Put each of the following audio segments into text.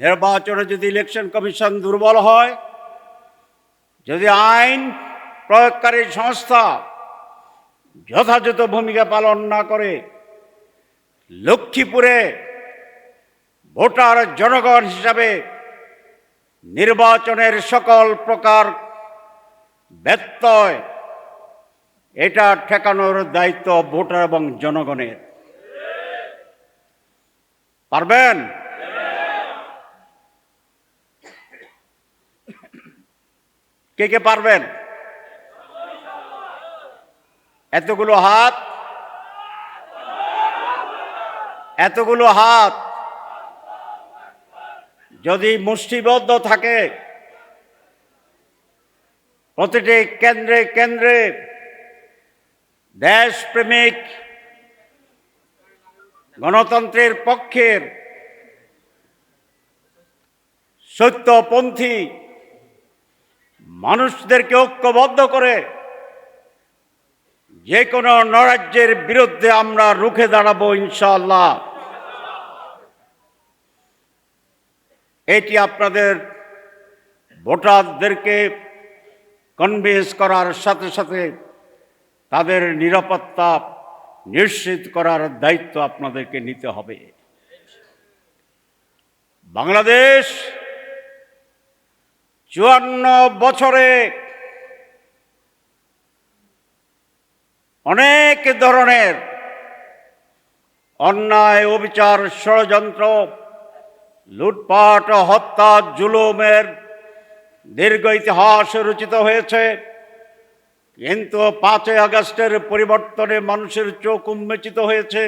নির্বাচনে যদি election commission দুর্বল হয়, যদি আইন প্রয়োগকারী সংস্থা যথাযথ ভূমিকা পালন না করে লক্ষ্মীপুরে ভোটার জনগণ হিসাবে নির্বাচনের সকল প্রকার ব্যত্যয়, এটা ঠেকানোর দায়িত্ব ভোটার এবং জনগণের। পারবেন? কে কে পারবেন? এতগুলো হাত? এতগুলো হাত? যদি মুষ্টিবদ্ধ থাকে, প্রতিটি কেন্দ্রে কেন্দ্রে দেশপ্রেমিক গণতন্ত্রের পক্ষের সত্যপন্থী মানুষদেরকে ঐক্যবদ্ধ করে যে কোনো নরাজ্যের বিরুদ্ধে আমরা রুখে দাঁড়াবো ইনশাল্লাহ এটি আপনাদের ভোটারদেরকে কনভিন্স করার সাথে সাথে তাদের নিরাপত্তা নিশ্চিত করার দায়িত্ব আপনাদেরকে নিতে হবে। বাংলাদেশ চুয়ান্ন বছরে অনেক ধরনের অন্যায়, অবিচার, ষড়যন্ত্র, লুটপাট, হত্যা, জুলুমের দীর্ঘ ইতিহাস রচিত হয়েছে। কিন্তু পাঁচই আগস্টের পরিবর্তনে মানুষের চোখ উন্মোচিত হয়েছে।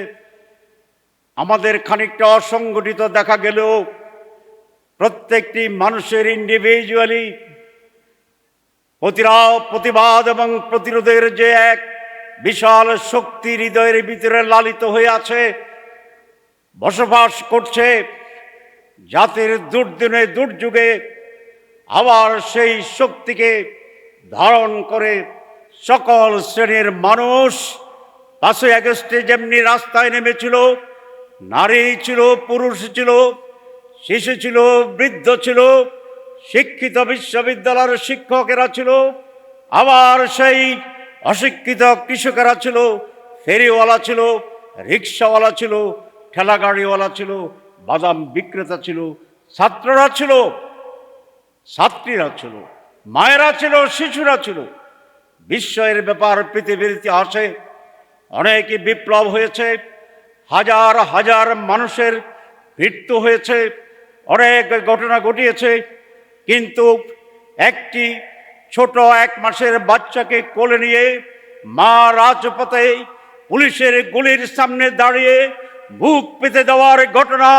আমাদের খানিকটা অসংগঠিত দেখা গেলেও প্রত্যেকটি মানুষের ইন্ডিভিজুয়ালি প্রতিরাও প্রতিবাদ এবং প্রতিরোধের যে এক বিশাল শক্তি হৃদয়ের ভিতরে লালিত হয়ে আছে, বসবাস করছে, জাতির দুর্দিনে দুর্যোগে আবার সেই শক্তিকে ধারণ করে সকল শ্রেণির মানুষ পাঁচই আগস্টে যেমনি রাস্তায় নেমেছিল, নারী ছিল, পুরুষ ছিল শিশু ছিল, বৃদ্ধ ছিল, শিক্ষিত বিশ্ববিদ্যালয়ের শিক্ষকেরা ছিল, আবার সেই অশিক্ষিত কৃষকেরা ছিল, ফেরিওয়ালা ছিল, রিক্সাওয়ালা ছিল, ঠেলাগাড়িওয়ালা ছিল, বাদাম বিক্রেতা ছিল, ছাত্ররা ছিল, ছাত্রীরা ছিল, মায়েরা ছিল, শিশুরা ছিল। বিশ্বের ব্যাপার পৃথিবীর ইতিহাসে অনেকই বিপ্লব হয়েছে, হাজার হাজার মানুষের মৃত্যু হয়েছে অনেক ঘটনা ঘটিয়েছে, কিন্তু একটি ছোট এক মাসের বাচ্চাকে কোলে নিয়ে মা রাজপথে পুলিশের গুলির সামনে দাঁড়িয়ে বুক পেতে দেওয়ার ঘটনা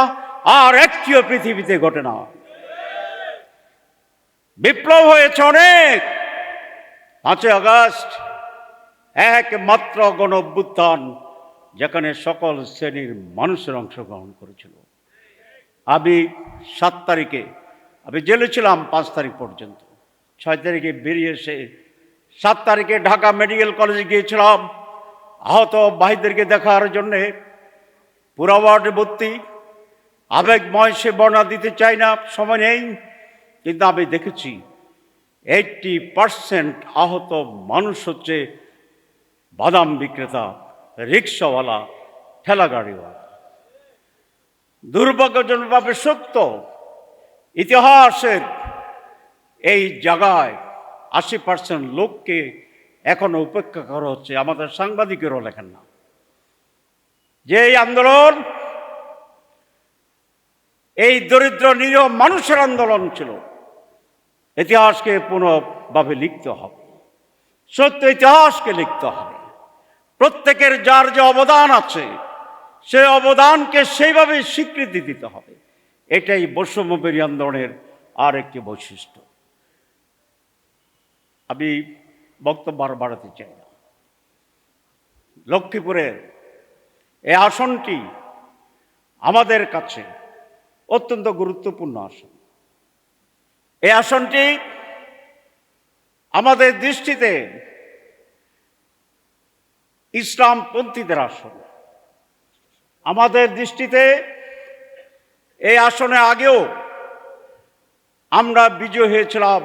আর একটিও পৃথিবীতে ঘটনা বিপ্লব হয়েছে অনেক। পাঁচই আগস্ট, একমাত্র গণ অভ্যুত্থান যেখানে সকল শ্রেণির মানুষের অংশগ্রহণ করেছিল। আমি সাত তারিখে। আমি জেলে ছিলাম পাঁচ তারিখ পর্যন্ত। ছয় তারিখে বেরিয়ে এসে সাত তারিখে ঢাকা মেডিকেল কলেজে গিয়েছিলাম। আহত ভাইদেরকে দেখার জন্যে পুরা ওয়ার্ডে ভর্তি। আবেগময় সে বর্ণনা দিতে চাই না, সময় নেই, কিন্তু আমি দেখেছি এইটটি পার্সেন্ট আহত মানুষ হচ্ছে বাদাম বিক্রেতা, রিক্সাওয়ালা, ঠেলাগাড়িওয়ালা। দুর্ভাগ্যজনকভাবে সত্য। ইতিহাসের এই জায়গায় আশি পার্সেন্ট লোককে এখনও উপেক্ষা করা হচ্ছে, আমাদের সাংবাদিকেরও লেখেন না। যে আন্দোলন, এই দরিদ্র নিরীহ মানুষের আন্দোলন ছিল, ইতিহাসকে পুনঃভাবে লিখতে হবে। সত্য ইতিহাসকে লিখতে হবে। প্রত্যেকের যার যে অবদান আছে সে অবদানকে সেইভাবে স্বীকৃতি দিতে হবে। এটাই বৈষম্যবেরী আন্দোলনের আর একটি বৈশিষ্ট্য। আমি বক্তব্য আর বাড়াতে চাই। না লক্ষ্মীপুরের এই আসনটি আমাদের কাছে অত্যন্ত গুরুত্বপূর্ণ আসন। এই আসনটি আমাদের দৃষ্টিতে ইসলামপন্থীদের আসন। আমাদের দৃষ্টিতে এই আসনে আগেও আমরা বিজয় হয়েছিলাম।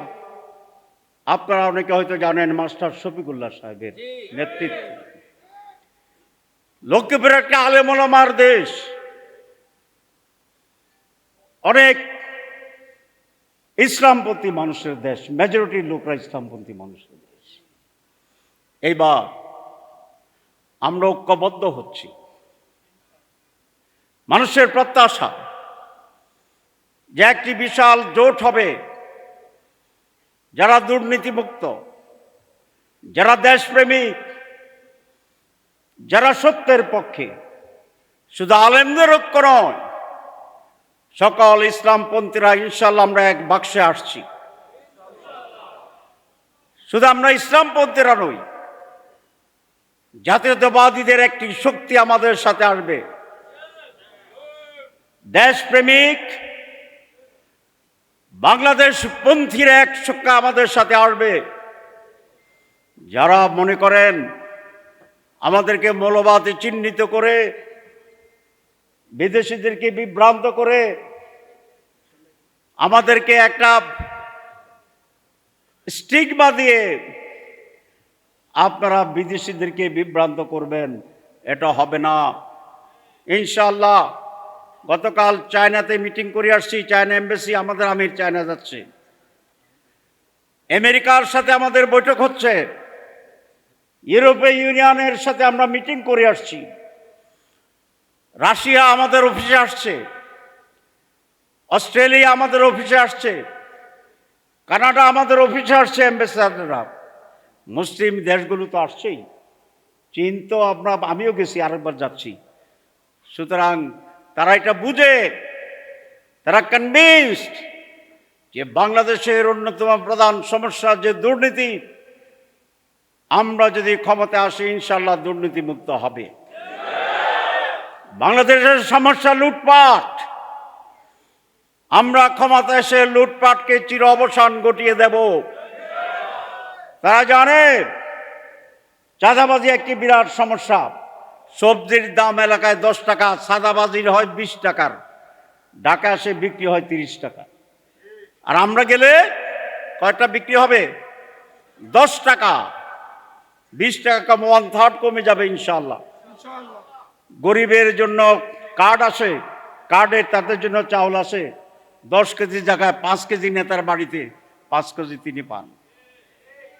আপনারা অনেকে হয়তো জানেন মাস্টার শফিকুল্লাহ সাহেবের নেতৃত্বে। লক্ষ্মীপুর একটা আলেমলামার দেশ। অনেক ইসলামপন্থী মানুষের দেশ মেজরিটির লোকরা ইসলামপন্থী মানুষের দেশ। এইবার আমরা ঐক্যবদ্ধ হচ্ছি। মানুষের প্রত্যাশা যে একটি বিশাল জোট হবে, যারা দুর্নীতিমুক্ত, যারা দেশপ্রেমিক, যারা সত্যের পক্ষে, শুধু আলেমদের ঐক্য নয়, সকল ইসলামপন্থীরা ইনশাল্লাহ আমরা এক বাক্সে আসছি। শুধু আমরা ইসলামপন্থীরা নই, জাতীয়তাবাদীদের একটি শক্তি আমাদের সাথে আসবে। দেশপ্রেমিক, বাংলাদেশ পন্থীর এক শক্তি আমাদের সাথে আসবে। যারা মনে করেন আমাদেরকে মৌলবাদে চিহ্নিত করে, বিদেশিদেরকে বিভ্রান্ত করে, আমাদেরকে একটা স্টিগমা দিয়ে আপনারা বিদেশিদেরকে বিভ্রান্ত করবেন, এটা হবে না। ইনশাল্লাহ গতকাল চায়নাতে মিটিং করে আসছি, চায়না এম্বাসি আমাদের আমির চায়না যাচ্ছে। আমেরিকার সাথে আমাদের বৈঠক হচ্ছে, ইউরোপীয় ইউনিয়নের সাথে আমরা মিটিং করে আসছি। রাশিয়া আমাদের অফিসে আসছে, অস্ট্রেলিয়া আমাদের অফিসে আসছে, কানাডা আমাদের অফিসে আসছে অ্যাম্বাসাডাররা মুসলিম দেশগুলো তো আসছেই। চীন তো আমরা, আমিও গেছি আরেকবার যাচ্ছি। সুতরাং তারা এটা বুঝে, তারা কনভিনসড যে বাংলাদেশের অন্যতম প্রধান সমস্যা যে দুর্নীতি, আমরা যদি ক্ষমতা আসি ইনশাল্লাহ দুর্নীতি মুক্ত হবে। বাংলাদেশের সমস্যা লুটপাট। আমরা ক্ষমতা এসে লুটপাটকে চির অবসান ঘটিয়ে দেব। তারা জানে, চাঁদাবাজি একটি বিরাট সমস্যা। সবজির দাম এলাকায় দশ টাকা, সাদাবাজির হয় বিশ টাকার। ঢাকা এসে বিক্রি হয় তিরিশ টাকা। আর আমরা গেলে কয়টা বিক্রি হবে? দশ টাকা। বিশ টাকা কম ওয়ান থার্ড কমে যাবে ইনশাল্লাহ গরিবের জন্য কার্ড আসে। কার্ডে তাদের জন্য চাউল আসে। দশ কেজি জায়গায় পাঁচ কেজি নেতার বাড়িতে পাঁচ কেজি তিনি পান।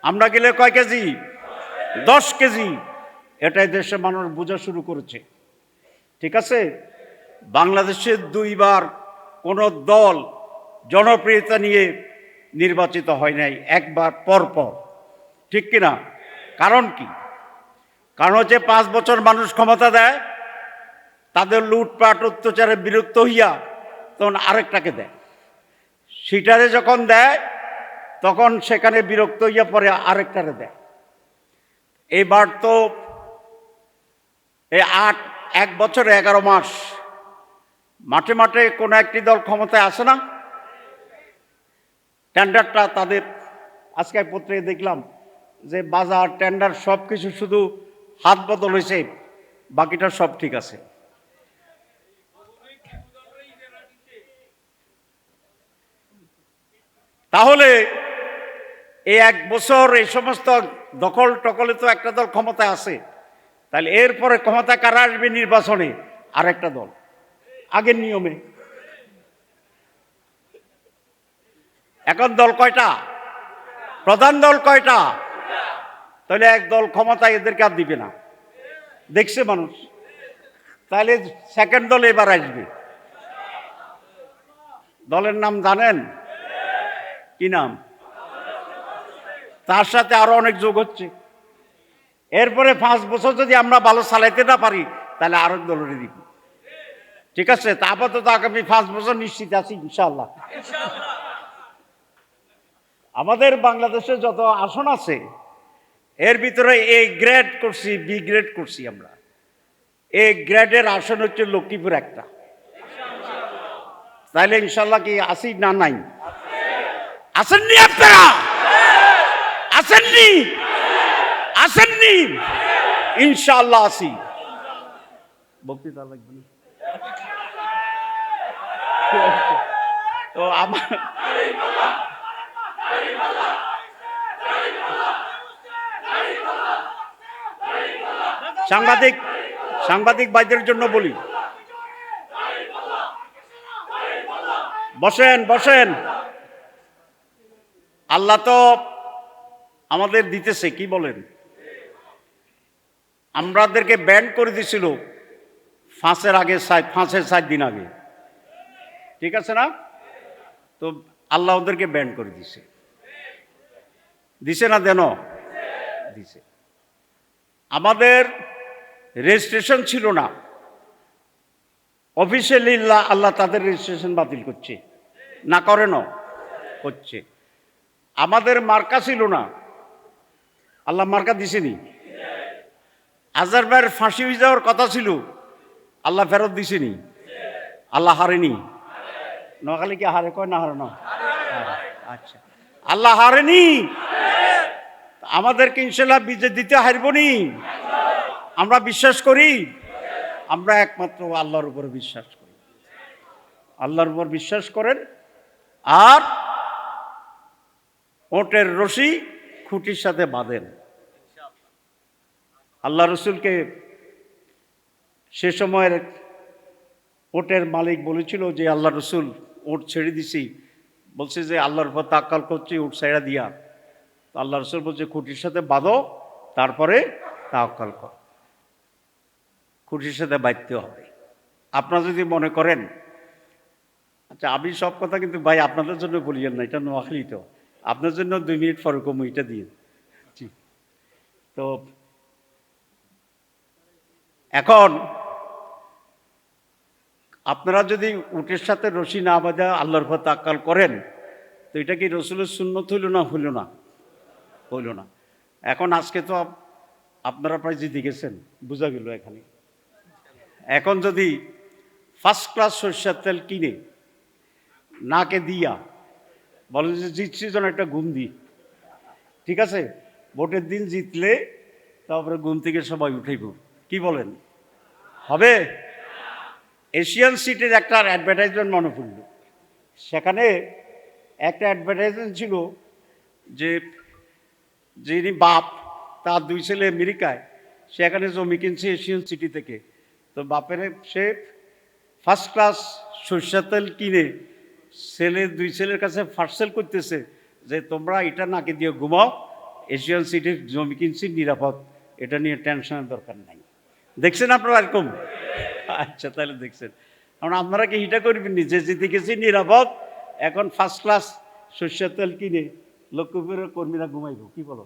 আমরা গেলে কয় কেজি? দশ কেজি। এটাই দেশে মানুষ বোঝা শুরু করেছে। ঠিক আছে? বাংলাদেশের দুইবার কোনো দল জনপ্রিয়তা নিয়ে নির্বাচিত হয় নাই, একবার পর পর। ঠিক কিনা? কারণ কি? কারণ হচ্ছে পাঁচ বছর মানুষ ক্ষমতা দেয়, তাদের লুটপাট অত্যাচারে বিরক্ত হইয়া তখন আরেকটাকে দেয়। সিটারে যখন দেয়, তখন সেখানে বিরক্ত হইয়া পরে আরেকটারে দেয়। এবার তো এই আট, এক বছর এগারো মাস। মাঠে মাঠে কোনো একটি দল ক্ষমতায় আসে না। টেন্ডারটা তাদের, আজকে পত্রে দেখলাম যে বাজার, টেন্ডার সব কিছু শুধু হাত বদল হয়েছে, বাকিটা সব ঠিক আছে। তাহলে এই এক বছর এই সমস্ত দখল টকলে তো একটা দল ক্ষমতায় আছে। তাহলে এরপরে ক্ষমতা কারা আসবে নির্বাচনে? আর একটা দল। আগের নিয়মে। এখন দল কয়টা? প্রধান দল কয়টা? তাহলে এক দল ক্ষমতা এদেরকে আর দিবে না। দেখছে মানুষ। তাহলে সেকেন্ড দল এবার আসবে। দলের নাম জানেন? কি নাম? তার সাথে আরও অনেক যোগ হচ্ছে। এরপরে পাঁচ বছর যদি আমরা ভালো চালাইতে না পারি, তাহলে আরও দলের দিব। ঠিক আছে? তা আপাতত আগামী পাঁচ বছর নিশ্চিত আছি ইনশাল্লাহ আমাদের বাংলাদেশে যত আসন আছে, এর ভিতরে এ গ্রেড করছি, বি গ্রেড করছি আমরা। এ গ্রেডের আসন হচ্ছে লক্ষ্মীপুর একটা। তাহলে ইনশাল্লাহ কি আসি না নাই? আসেননি আপনারা? আসেননি আসেননি। ইনশাল্লাহ আসি। বক্তৃতা লাগবে না। তো আমার সাংবাদিক সাংবাদিক ভাইদের জন্য বলি। বসেন বসেন। আল্লাহ তো আমাদের দিতেছে, কি বলেন? আমাদেরকে ব্যান করে দিছিল ফাঁসের আগে সাত ফাঁসের সাত দিন আগে। ঠিক আছে না? তো আল্লাহ ওদেরকে ব্যান করে দিছে। দিছে না দেন? দিছে। আমাদের রেজিস্ট্রেশন ছিল না। অফিসিয়ালি আল্লাহ তাদের রেজিস্ট্রেশন বাতিল করছে। না করে না হচ্ছে আমাদের মার্কা ছিল না। আল্লাহ মার্কা দিছেনি। আজার ভাইয়ের ফাঁসি হয়ে যাওয়ার কথা ছিল। আল্লাহ ফেরত দিছেনি। আল্লাহ হারেনি। নোয়াখালী কি হারে? কয় না হারে না? আচ্ছা। আল্লাহ হারেনি। আমাদেরকে ইনশাল্লাহ বিজয় দিতে হারব নি আমরা বিশ্বাস করি। আমরা একমাত্র আল্লাহর উপর বিশ্বাস করি। আল্লাহর উপর বিশ্বাস করেন। আর ওটের রশি খুঁটির সাথে বাঁধেন। আল্লাহ রসুলকে সে সময়ের ওটের মালিক বলেছিল যে, আল্লাহ রসুল, ওট ছেড়ে দিছি। বলছে যে, আল্লাহর উপর তাক্কাল করছি উট ছেড়া দিয়া। তো আল্লাহ রসুল বলছে, খুঁটির সাথে বাঁধো, তারপরে তাক্কাল কর। খুঁটির সাথে বাঁধতে হবে। আপনারা যদি মনে করেন আচ্ছা আমি সব কথা কিন্তু ভাই আপনাদের জন্য বলিয়েন না, এটা নোয়াখালী তো আপনার জন্য দুই মিনিট পরে কম, এটা দিয়ে। জি। তো এখন, আপনারা যদি উটের সাথে রশি না বাজা আল্লাহর পথে আকাল করেন, তো এটা কি রসুলের শূন্যত হইল না হইল না? হইল না। এখন আজকে তো আপনারা প্রায় জিতে গেছেন, বোঝা গেল এখানে। এখন যদি ফার্স্ট ক্লাস সরষের তেল কিনে, নাকে দিয়া বলে যে জিতছি যেন একটা ঘুম দিই। ঠিক আছে? ভোটের দিন জিতলে, তারপরে ঘুম থেকে সবাই উঠাইব। কি বলেন? হবে? এশিয়ান সিটির একটা অ্যাডভার্টাইজমেন্ট মনে পড়ল। সেখানে একটা অ্যাডভার্টাইজমেন্ট ছিল যে, যিনি বাপ, তার দুই ছেলে আমেরিকায়, সেখানে জমি কিনছে এশিয়ান সিটি থেকে। তো বাপের সে ফার্স্ট ক্লাস সরষের তেল কিনে ছেলে, দুই ছেলের কাছে পার্সেল করতেছে যে, তোমরা এটা নাকি দিয়ে ঘুমাও এশিয়ান সিটির জমি কিনছি, নিরাপদ। এটা নিয়ে টেনশনের দরকার নাই। দেখছেন আপনারা এরকম? আচ্ছা তাহলে দেখছেন। কারণ আপনারা কি হিটা করবেন নি? যে জিতে গেছি নিরাপদ, এখন ফার্স্ট ক্লাস সর্ষের তেল কিনে লক্ষ্মীপুরের কর্মীরা ঘুমাইব, কি বলো?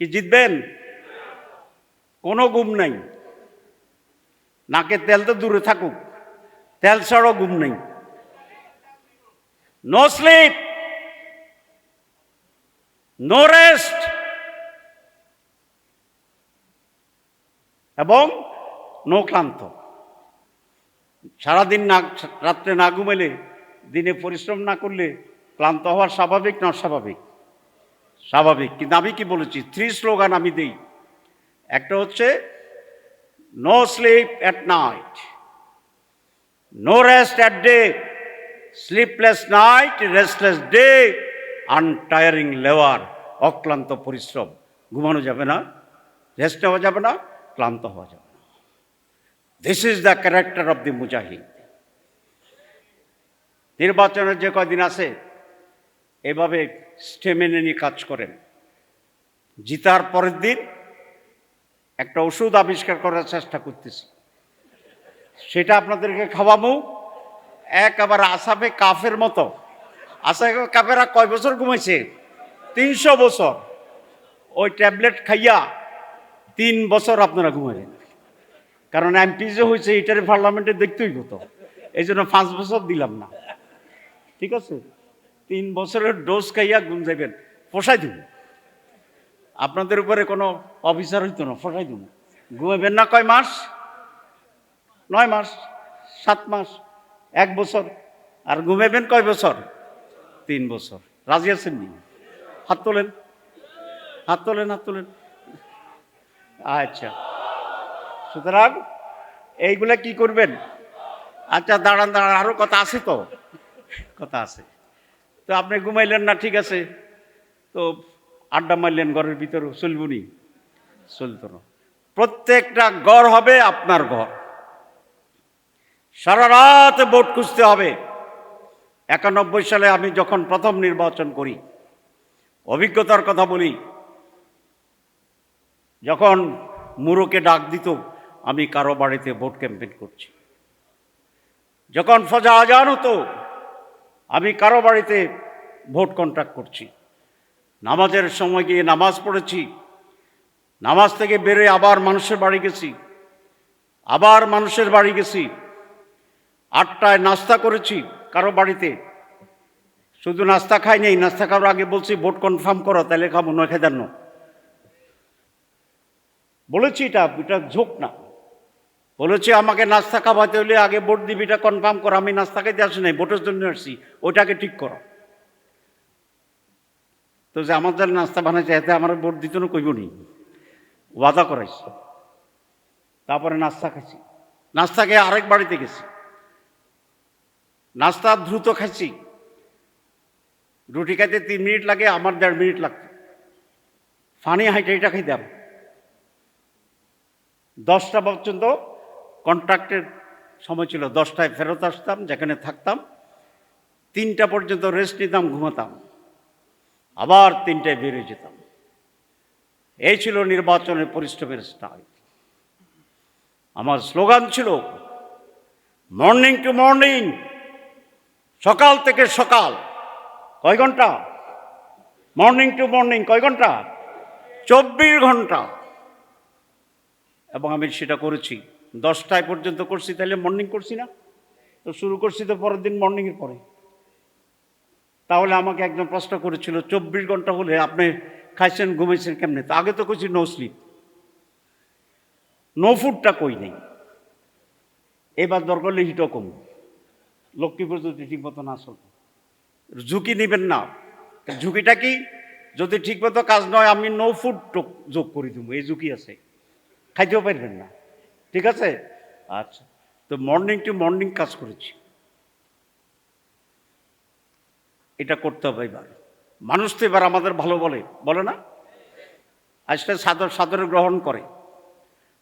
কি জিতবেন? কোনো গুম নাই। নাকে তেল তো দূরে থাকুক। তেল ছাড়াও ঘুম নেই। নো স্লিপ নো রেস্ট এবং নো ক্লান্ত সারাদিন না রাত্রে না ঘুমাইলে, দিনে পরিশ্রম না করলে ক্লান্ত হওয়া স্বাভাবিক না স্বাভাবিক স্বাভাবিক। কিন্তু আমি কি বলেছি? থ্রি স্লোগান আমি দিই। একটা হচ্ছে no sleep at night no rest at day sleepless night restless day untiring লেওয়ার, অক্লান্ত পরিশ্রম। ঘুমানো যাবে না রেস্ট নেওয়া যাবে না। ক্লান্ত হওয়া যাবে না। This is the character of the মুজাহিদ নির্বাচনের যে কদিন আছে, এভাবে স্টেমেনে নিয়ে কাজ করেন। জিতার পরের দিন একটা ওষুধ আবিষ্কার করার চেষ্টা করতেছি। সেটা আপনাদেরকে খাওয়াবো। একেবারে আসাবে কাফের মতো। আসাবে কাফেরা কয় বছর ঘুমাইছে? তিনশো বছর। ওই ট্যাবলেট খাইয়া তিন বছর আপনারা ঘুমাবেন কারণ এমপি যে হয়েছে এটারে পার্লামেন্টে দেখতেই হতো এই জন্য পাঁচ বছর দিলাম না। ঠিক আছে? তিন বছরের ডোজ খাইয়া ঘুম যাবেন পোষাই দিন। আপনাদের উপরে কোনো অফিসার হইতো না পোষাই দিন। ঘুমাবেন না কয় মাস? নয় মাস? সাত মাস? এক বছর? আর ঘুমাবেন কয় বছর? তিন বছর। রাজি আছেন নি? হাত তোলেন। হাত তোলেন হাত তোলেন। আচ্ছা। সুতরাং এইগুলা কি করবেন? আচ্ছা দাঁড়ান দাঁড়ান আরও কথা আছে তো? কথা আছে। তো আপনি ঘুমাইলেন না, ঠিক আছে। তো আড্ডা মারলেন ঘরের ভিতরে চলবুনি চলতো না। প্রত্যেকটা ঘর হবে আপনার ঘর। সারা রাত ভোট খুঁজতে হবে। একানব্বই সালে আমি যখন প্রথম নির্বাচন করি, অভিজ্ঞতার কথা বলি যখন মুরোকে ডাক দিত, আমি কারও বাড়িতে ভোট ক্যাম্পেইন করছি। যখন ফজা আজান হতো, আমি কারও বাড়িতে ভোট কন্ট্রাক্ট করছি। নামাজের সময় গিয়ে নামাজ পড়েছি। নামাজ থেকে বেরোয় আবার মানুষের বাড়ি গেছি। আবার মানুষের বাড়ি গেছি। আটটায় নাস্তা করেছি কারও বাড়িতে। শুধু নাস্তা খাই নেই, নাস্তা খাওয়ার আগে বলছি, ভোট কনফার্ম করো, তাহলে খাব, নয় খেদার ন। বলেছি এটা এটা ঝোঁক না। বলেছি, আমাকে নাস্তা খাওয়াতে হলে আগে ভোট দিবি, এটা কনফার্ম করো, আমি নাস্তা খাইতে আসি নাই, ভোটের জন্য আসছি, ওইটাকে ঠিক করো। তো যে আমার যারা নাস্তা বানাইছে, এতে আমার ভোট দিত না কইব নি। ওয়াদা করাইছি। তারপরে নাস্তা খাইছি। নাস্তা খেয়ে আরেক বাড়িতে গেছি। নাস্তা দ্রুত খাইছি। রুটি খাইতে তিন মিনিট লাগে, আমার দেড় মিনিট লাগতো ফানি হাইটে এটা খাইতাম দশটা পর্যন্ত কন্ট্রাক্টের সময় ছিল দশটায় ফেরত আসতাম, যেখানে থাকতাম। তিনটা পর্যন্ত রেস্ট নিতাম, ঘুমাতাম। আবার তিনটায় বেরিয়ে যেতাম। এই ছিল নির্বাচনের পরিশ্রমের স্টাইল আমার স্লোগান ছিল মর্নিং টু মর্নিং সকাল থেকে সকাল। কয় ঘণ্টা? মর্নিং টু মর্নিং কয় ঘণ্টা? চব্বিশ ঘণ্টা। এবং আমি সেটা করেছি। দশটায় পর্যন্ত করছি তাহলে মর্নিং করছি না। তো শুরু করছি তো পরের দিন মর্নিংয়ের পরে। তাহলে আমাকে একজন প্রশ্ন করেছিল, চব্বিশ ঘণ্টা হলে আপনি খাইছেন, ঘুমাইছেন কেমনে? তো আগে তো করছি নো স্লিপ নো ফুডটা কই নেই। এবার দরকার হলে হিটও কম। লক্ষ্মীপুর যদি ঠিক মতো না চলতো ঝুঁকি নেবেন না। ঝুঁকিটা কি? যদি ঠিক মতো কাজ নয়, আমি নো ফুড যোগ করে দেবো। এই ঝুঁকি আছে। খাইতেও পারবেন না। ঠিক আছে? আচ্ছা। তো মর্নিং টু মর্নিং কাজ করেছি। এটা করতে হবে এবার। মানুষ তো এবার আমাদের ভালো বলে। বলে না? আজকে সাদর, সাদরে গ্রহণ করে।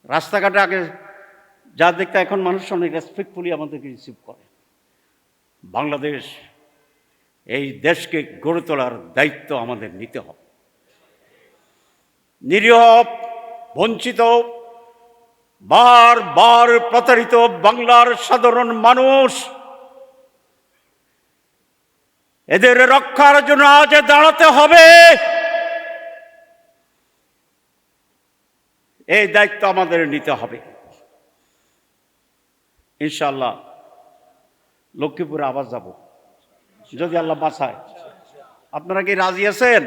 রাস্তাঘাটে আগে যা দেখতে এখন মানুষ অনেক রেসপেক্টফুলি আমাদেরকে রিসিভ করে। বাংলাদেশ, এই দেশকে গড়ে তোলার দায়িত্ব আমাদের নিতে হবে। নিরীহ, বঞ্চিত বার বার প্রতারিত বাংলার সাধারণ মানুষ। এদের রক্ষার জন্য আজ দাঁড়াতে হবে। এই দায়িত্ব আমাদের নিতে হবে। ইনশাল্লাহ লক্ষ্মীপুরে আবার যাব। যদি আল্লাহ বাঁচায়। আপনারা কি রাজি আছেন?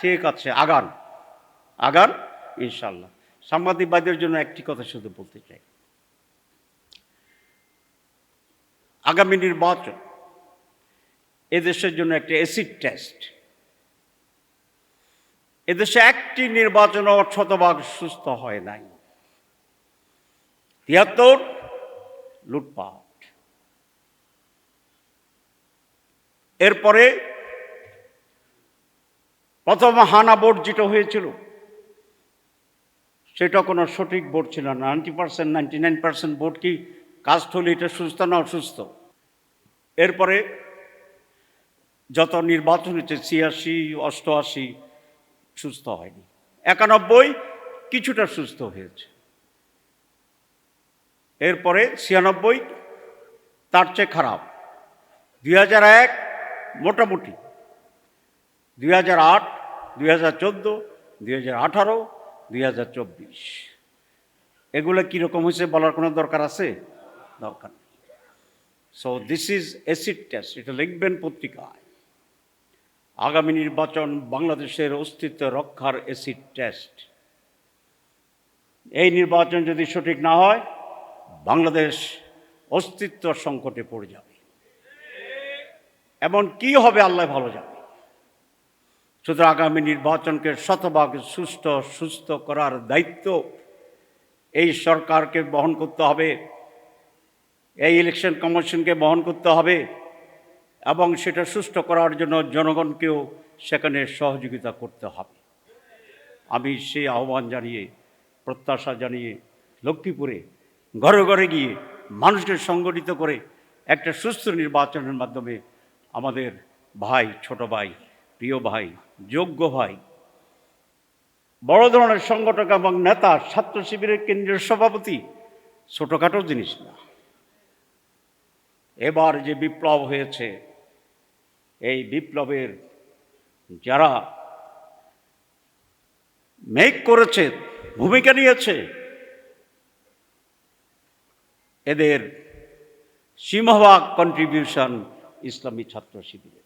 ঠিক আছে, আগান। আগান ইনশাল্লাহ সাংবাদিকবাদের জন্য একটি কথা শুধু বলতে চাই। আগামী নির্বাচন এদেশের জন্য একটা অ্যাসিড টেস্ট এদেশে একটি নির্বাচনও শতভাগ সুস্থ হয় নাই। তিয়াত্তর, লুটপাট। এরপরে প্রথম হানা যেটা হয়েছিল। সেটা কোনো সঠিক বোর্ড ছিল না। Ninety percent, ninety nine percent board কি কাস্ট হলে এটা সুস্থ না অসুস্থ? এরপরে যত নির্বাচন হয়েছে, ছিয়াশি, অষ্টআশি, সুস্থ হয়নি। একানব্বই কিছুটা সুস্থ হয়েছে। এরপরে ছিয়ানব্বই তার চেয়ে খারাপ। দুই হাজার এক মোটামুটি। দুই হাজার আট, দুই হাজার চোদ্দ, দুই হাজার আঠারো দুই হাজার চব্বিশ। এগুলো কীরকম হয়েছে বলার কোনো দরকার আছে? দরকার নেই। So this is acid test এটা লিখবেন পত্রিকায়। আগামী নির্বাচন বাংলাদেশের অস্তিত্ব রক্ষার অ্যাসিড টেস্ট এই নির্বাচন যদি সঠিক না হয়, বাংলাদেশ অস্তিত্ব সংকটে পড়ে যাবে। এমন কি হবে আল্লাহ ভালো যাবে সুতরাং আগামী নির্বাচনকে শতভাগ সুস্থ সুস্থ করার দায়িত্ব এই সরকারকে বহন করতে হবে, এই ইলেকশন কমিশনকে বহন করতে হবে এবং সেটা সুষ্ঠু করার জন্য জনগণকেও সেখানে সহযোগিতা করতে হবে। আমি সেই আহ্বান জানিয়ে, প্রত্যাশা জানিয়ে লক্ষ্মীপুরে ঘরে ঘরে গিয়ে মানুষকে সংগঠিত করে একটা সুস্থ নির্বাচনের মাধ্যমে আমাদের ভাই, ছোট ভাই প্রিয় ভাই, যোগ্য ভাই, বড় ধরনের সংগঠক এবং নেতা, ছাত্র শিবিরের কেন্দ্রীয় সভাপতি, ছোটোখাটো জিনিস না। এবার যে বিপ্লব হয়েছে, এই বিপ্লবের যারা মেক করেছে, ভূমিকা নিয়েছে, এদের সিংহভাগ কন্ট্রিবিউশন ইসলামী ছাত্র শিবিরের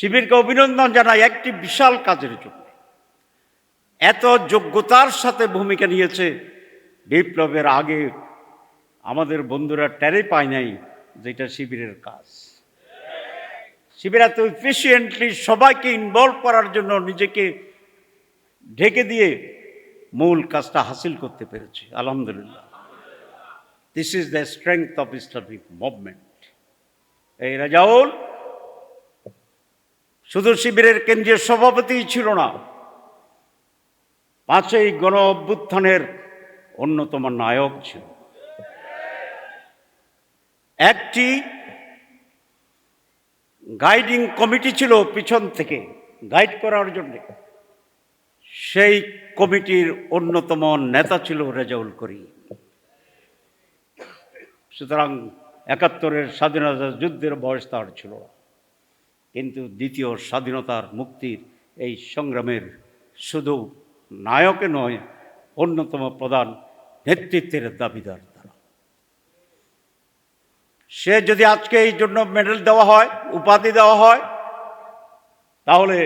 শিবিরকে অভিনন্দন জানাই একটি বিশাল কাজের জন্য। এত যোগ্যতার সাথে ভূমিকা নিয়েছে বিপ্লবের আগে আমাদের বন্ধুরা টেরে পায় নাই যেটা শিবিরের কাজ। শিবির এত এফিসিয়েন্টলি সবাইকে ইনভলভ করার জন্য নিজেকে ঢেকে দিয়ে মূল কাজটা হাসিল করতে পেরেছে, আলহামদুলিল্লাহ। This is the strength of Islamic movement এই রাজাউল শুধু শিবিরের কেন্দ্রীয় সভাপতিই ছিল না, পাঁচই গণ অভ্যুত্থানের অন্যতম নায়ক ছিল। একটি গাইডিং কমিটি ছিল পিছন থেকে, গাইড করার জন্য। সেই কমিটির অন্যতম নেতা ছিল রেজাউল করিম। সুতরাং একাত্তরের স্বাধীনতা যুদ্ধের বয়স তার ছিল না। কিন্তু দ্বিতীয় স্বাধীনতার মুক্তির এই সংগ্রামের শুধু নায়কে নয়, অন্যতম প্রধান নেতৃত্বের দাবিদার তারা। সে যদি আজকে এই জন্য মেডেল দেওয়া হয়, উপাধি দেওয়া হয়, তাহলে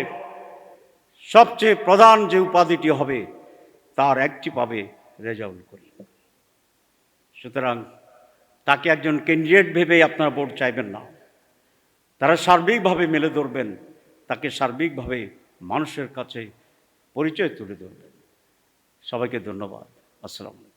সবচেয়ে প্রধান যে উপাধিটি হবে, তার একটি পাবে রেজাউল করি সুতরাং তাকে একজন ক্যান্ডিডেট ভেবেই আপনারা ভোট চাইবেন না। তারা সার্বিকভাবে মেলে ধরবেন তাকে সার্বিকভাবে মানুষের কাছে পরিচয় তুলে ধরবেন। সবাইকে ধন্যবাদ। আসসালামু